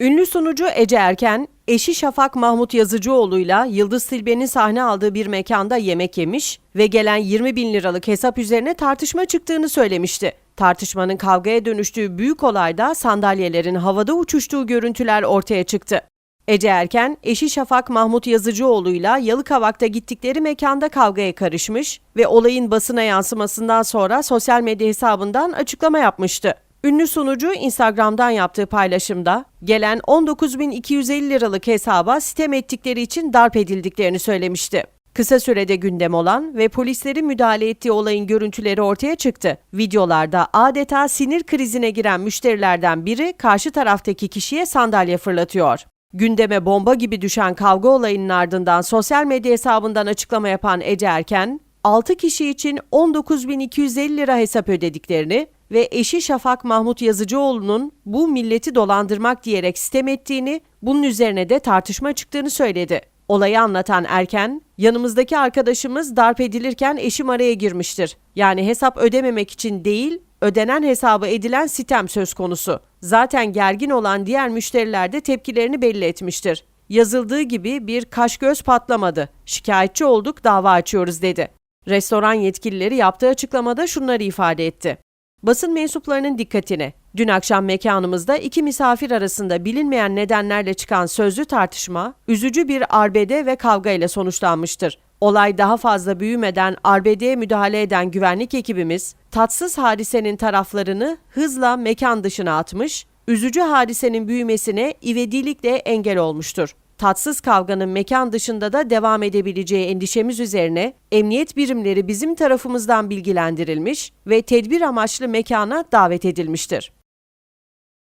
Ünlü sunucu Ece Erken, eşi Şafak Mahmut Yazıcıoğlu'yla Yıldız Tilbe'nin sahne aldığı bir mekanda yemek yemiş ve gelen 20 bin liralık hesap üzerine tartışma çıktığını söylemişti. Tartışmanın kavgaya dönüştüğü büyük olayda sandalyelerin havada uçuştuğu görüntüler ortaya çıktı. Ece Erken, eşi Şafak Mahmut Yazıcıoğlu'yla Yalıkavak'ta gittikleri mekanda kavgaya karışmış ve olayın basına yansımasından sonra sosyal medya hesabından açıklama yapmıştı. Ünlü sunucu Instagram'dan yaptığı paylaşımda gelen 19.250 liralık hesaba sitem ettikleri için darp edildiklerini söylemişti. Kısa sürede gündem olan ve polislerin müdahale ettiği olayın görüntüleri ortaya çıktı. Videolarda adeta sinir krizine giren müşterilerden biri karşı taraftaki kişiye sandalye fırlatıyor. Gündeme bomba gibi düşen kavga olayının ardından sosyal medya hesabından açıklama yapan Ece Erken, 6 kişi için 19.250 lira hesap ödediklerini ve eşi Şafak Mahmut Yazıcıoğlu'nun bu milleti dolandırmak diyerek sitem ettiğini, bunun üzerine de tartışma çıktığını söyledi. Olayı anlatan Erken, yanımızdaki arkadaşımız darp edilirken eşim araya girmiştir. Yani hesap ödememek için değil, ödenen hesabı edilen sitem söz konusu. Zaten gergin olan diğer müşteriler de tepkilerini belli etmiştir. Yazıldığı gibi bir kaş göz patlamadı. Şikayetçi olduk, dava açıyoruz dedi. Restoran yetkilileri yaptığı açıklamada şunları ifade etti. Basın mensuplarının dikkatine. Dün akşam mekanımızda iki misafir arasında bilinmeyen nedenlerle çıkan sözlü tartışma, üzücü bir arbede ve kavga ile sonuçlanmıştır. Olay daha fazla büyümeden arbedeye müdahale eden güvenlik ekibimiz, tatsız hadisenin taraflarını hızla mekan dışına atmış, üzücü hadisenin büyümesine ivedilikle engel olmuştur. Tatsız kavganın mekan dışında da devam edebileceği endişemiz üzerine emniyet birimleri bizim tarafımızdan bilgilendirilmiş ve tedbir amaçlı mekana davet edilmiştir.